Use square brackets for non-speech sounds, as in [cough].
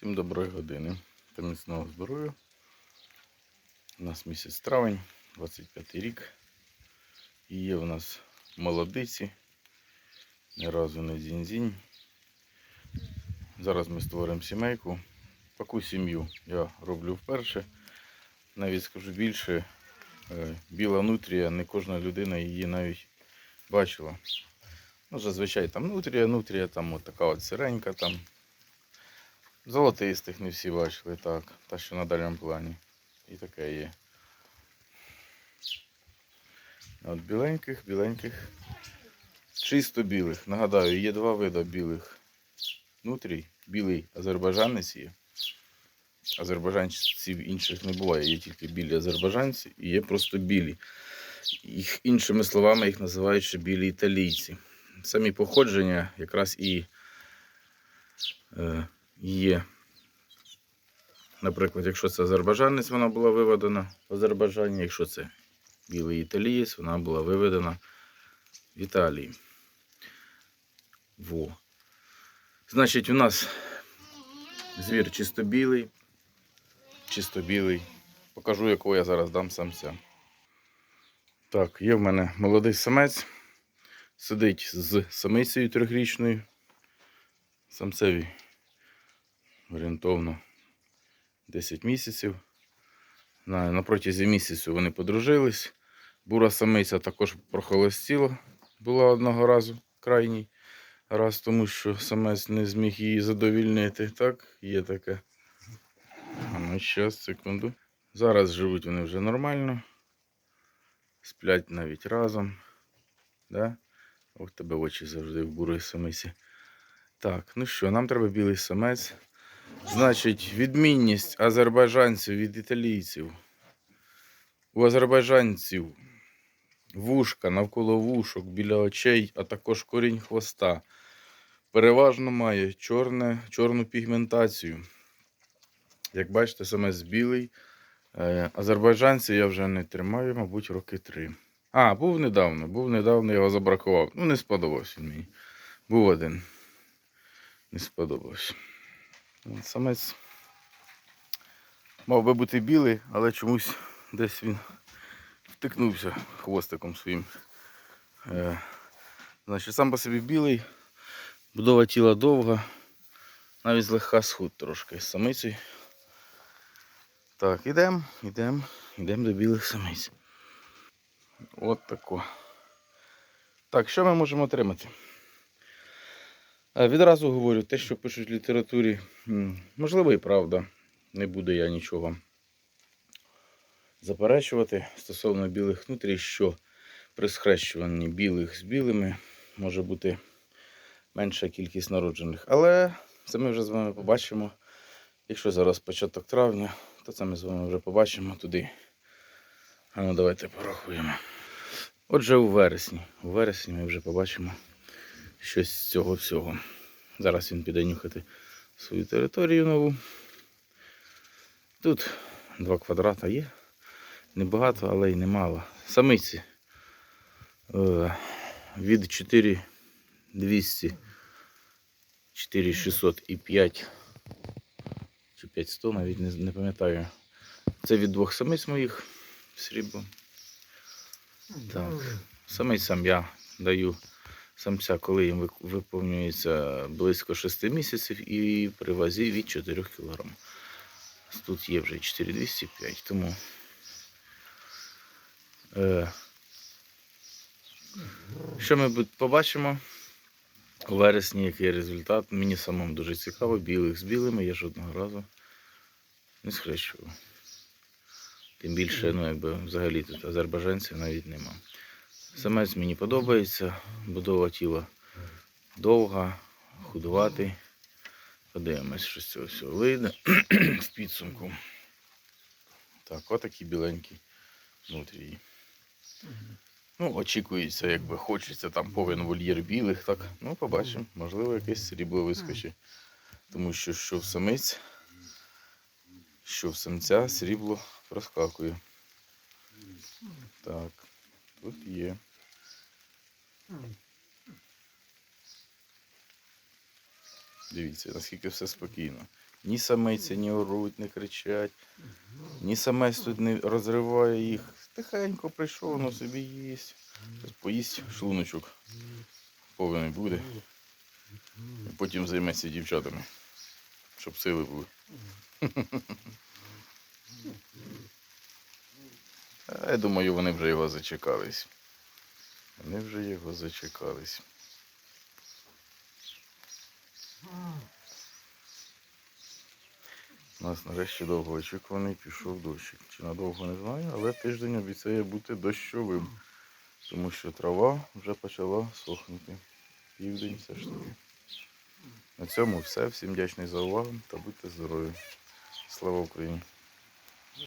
Всім доброї години та міцного здоров'я. У нас місяць травень, 25 рік. І є у нас молодиці. Ні разу не дзінь-дзінь. Зараз ми створимо сімейку. Таку сім'ю я роблю вперше. Навіть скажу більше, е, біла нутрія, не кожна людина її навіть бачила. Ну, зазвичай там нутрія, нутрія, там от така от сиренька там. Золотистих не всі бачили, так. Та що на дальньому плані. І таке є. От біленьких, біленьких. Чисто білих. Нагадаю, є два види білих нутрій. Білий азербайджанець є. Азербайджанців інших не буває, є тільки білі азербайджанці і є просто білі. Їх іншими словами їх називають ще білі італійці. Самі походження якраз і е, є. Наприклад, якщо це азербайджанець, вона була виведена в Азербайджані, якщо це білий італієць, вона була виведена в Італії. Во. Значить, у нас звір чисто білий. Чисто білий. Покажу, якого я зараз дам самця. Так, є в мене молодий самець. Сидить з самицею трьохрічною. Самцеві орієнтовно 10 місяців. На, на протязі місяцю вони подружились. Бура самиця також прохолостіла була одного разу крайній раз, тому що самець не зміг її задовільнити. Так, є таке. А ну, щас, секунду. Зараз живуть вони вже нормально. Сплять навіть разом. Да? Ох, тебе очі завжди в бурої самиці. Так, ну що, нам треба білий самець. Значить, відмінність азербайджанців від італійців. У азербайджанців вушка навколо вушок біля очей, а також корінь хвоста. Переважно має чорне, чорну пігментацію. Як бачите, самець білий. Е, Азербайджанці я вже не тримаю, мабуть, роки три. А, був недавно, був недавно, його забракував. Ну, не сподобався мені. Був один. Не сподобався. Самець мав би бути білий, але чомусь десь він втикнувся хвостиком своїм. Е, значить, сам по собі білий, будова тіла довга, навіть злегка схуд трошки з самиці. Так, ідемо, ідемо, ідемо до білих самиць. От тако. Так, що ми можемо отримати? Відразу говорю, те, що пишуть в літературі, можливо і правда. Не буду я нічого заперечувати стосовно білих нутрій, що при схрещуванні білих з білими може бути менша кількість народжених. Але це ми вже з вами побачимо. Якщо зараз початок травня, то це ми з вами вже побачимо туди. А ну давайте порахуємо. Отже, у вересні. У вересні ми вже побачимо щось з цього всього. Зараз він піде нюхати свою територію нову. Тут два квадрата є. Небагато, але й немало. Самиці е, від 4200, 4600 і 5 чи 5100, навіть не, не пам'ятаю. Це від двох самиць моїх срібло. Так. Самицям я даю самця, коли їм виповнюється близько 6 місяців і при вазі від 4 кг. Тут є вже 4205, тому е, що ми побачимо у вересні, який результат. Мені самому дуже цікаво, білих з білими я жодного разу не схрещував. Тим більше, ну якби взагалі тут азербайджанців навіть нема. Самець мені подобається, будова тіла довга, худуватий. Подивимось, що з цього всього вийде [clears throat] в підсумку. Так, отакі біленькі внутрі. Ну, очікується, якби хочеться, там повен вольєр білих, так. Ну, побачимо, можливо, якесь срібло вискочить. Тому що що в самиць, що в самця срібло проскакує. Так, тут є. Дивіться, наскільки все спокійно. Ні самиці, ні оруть, не кричать, ні самець тут не розриває їх. Тихенько прийшов, воно собі їсть. Поїсть шлуночок повний буде. І потім займеться дівчатами, щоб сили були. [laughs] А Я думаю, вони вже його зачекались. Вони вже його зачекались. У нас нарешті довгоочікуваний пішов дощик. Чи надовго не знаю, але тиждень обіцяє бути дощовим. Тому що трава вже почала сохнути. Південь все ж таки. На цьому все. Всім вдячний за увагу та будьте здорові. Слава Україні!